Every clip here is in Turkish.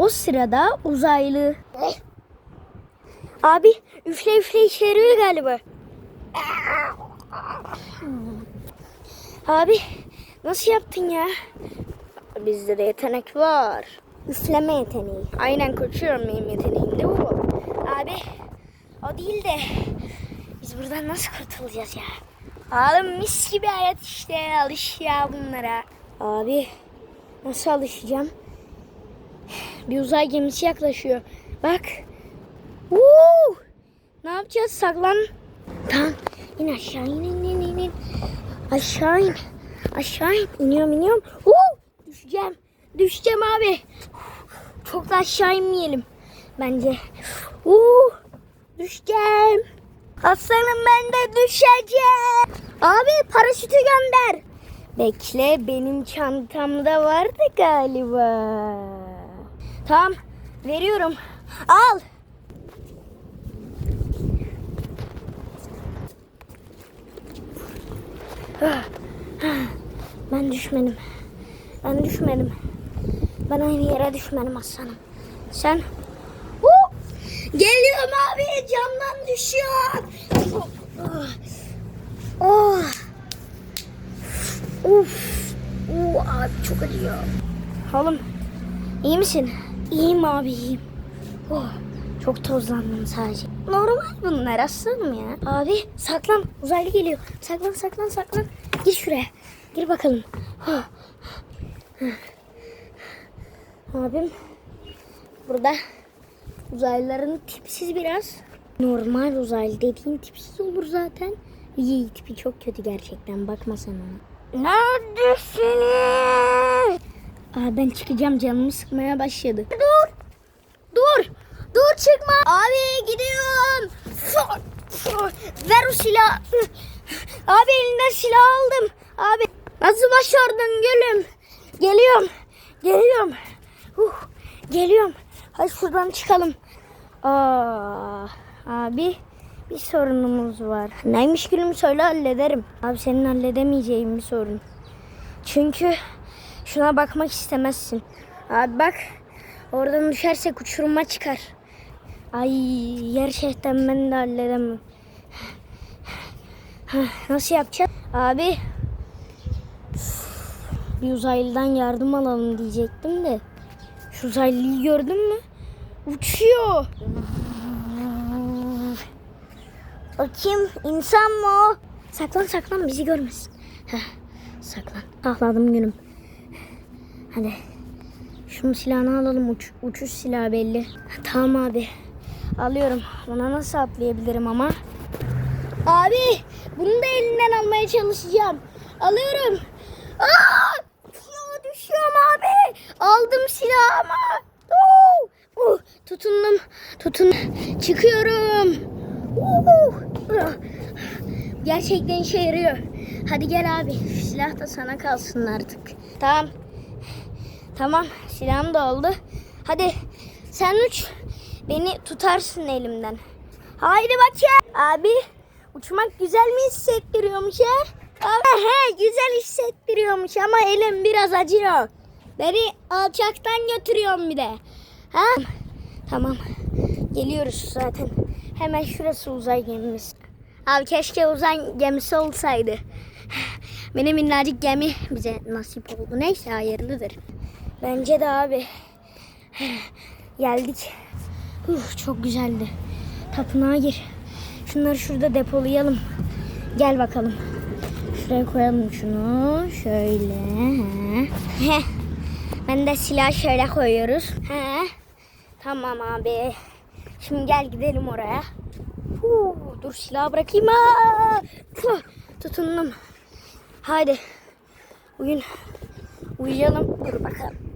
O sırada uzaylı. Abi üfle üfle işe yarıyor galiba. Abi nasıl yaptın ya? Bizde de yetenek var. Üfleme yeteneği. Aynen koçuyorum benim yeteneğim de bu. Abi o değil de biz buradan nasıl kurtulacağız ya? Oğlum mis gibi hayat işte alış ya bunlara. Abi nasıl alışacağım? Bir uzay gemisi yaklaşıyor. Bak. Woo! Ne yapacağız? Saklan. Tamam. İn aşağı in in in in. in. Aşağı in. Aşağı in. İniyorum iniyorum. Woo! Düşeceğim. Düşeceğim abi. Çok da aşağı inmeyelim. Bence. Woo! Düşeceğim. Aslanım ben de düşeceğim. Abi paraşütü gönder. Bekle benim çantamda vardı galiba. Tamam veriyorum. Al. Ben düşmedim. Ben düşmedim. Ben aynı yere düşmedim aslanım. Sen? Huu! Geliyorum abi camdan düşüyor. Oh. Oh. Uf. Abi çok acıyor. Oğlum iyi misin? İyiyim abi. Oh, çok tozlandım sadece. Normal bunlar aslanım ya. Abi saklan uzaylı geliyor. Saklan saklan saklan. Gir şuraya. Gir bakalım. Oh. Abim burada uzaylıların tipsiz biraz. Normal uzaylı dediğin tipsiz olur zaten. İyi tipi çok kötü gerçekten bakma sen ona. Neredesiniz? Aa, ben çıkacağım canımı sıkmaya başladı. Dur. Dur. Dur çıkma. Abi gidiyorum. Ver o silahı. Abi elinden silah aldım. Abi nasıl başardın gülüm? Geliyorum. Geliyorum. Uh, geliyorum. Hadi şuradan çıkalım. Aa, abi bir sorunumuz var. Neymiş gülüm söyle hallederim. Abi senin halledemeyeceğin bir sorun. Çünkü şuna bakmak istemezsin. Abi bak oradan düşersek uçuruma çıkar. Ay gerçekten ben de halledemem. Nasıl yapacağız? Abi bir uzaylıdan yardım alalım diyecektim de. Şu uzaylıyı gördün mü? Uçuyor. Kim? İnsan mı o? Saklan saklan bizi görmesin. Heh, saklan. Ahladım günüm. Hadi. Şunun silahını alalım. Uç, uçuş silahı belli. Tamam abi. Alıyorum. Ona nasıl atlayabilirim ama? Abi bunu da elinden almaya çalışacağım. Alıyorum. Aa! Ya düşüyorum abi. Aldım silahımı. Oo! Uh, tutundum. Tutun. Çıkıyorum. Uh! Gerçekten işe yarıyor. Hadi gel abi. Silah da sana kalsın artık. Tamam. Tamam. Silahım da oldu. Hadi sen uç. Beni tutarsın elimden. Haydi bakayım. Abi uçmak güzel mi hissettiriyormuş ya? He, güzel hissettiriyormuş ama elim biraz acıyor. Beni alçaktan götürüyorum bir de. Ha? Tamam. Geliyoruz zaten. Hemen şurası uzay gemimiz. Abi keşke uzay gemisi olsaydı. Benim minnacık gemi bize nasip oldu. Neyse hayırlıdır. Bence de abi. Geldik. Uf, çok güzeldi. Tapınağa gir. Şunları şurada depolayalım. Gel bakalım. Şuraya koyalım şunu. Şöyle. He. Heh. Ben de silah şöyle koyuyoruz. He. Tamam abi. Şimdi gel gidelim oraya. Huu, dur silahı bırakayım. Aa! Puh, Tutundum. Haydi. Bugün uyuyalım. Dur bakalım.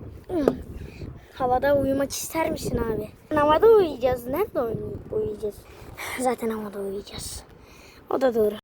Havada uyumak ister misin abi? Havada uyuyacağız. Nerede uy- uyuyacağız? Zaten havada uyuyacağız. O da doğru.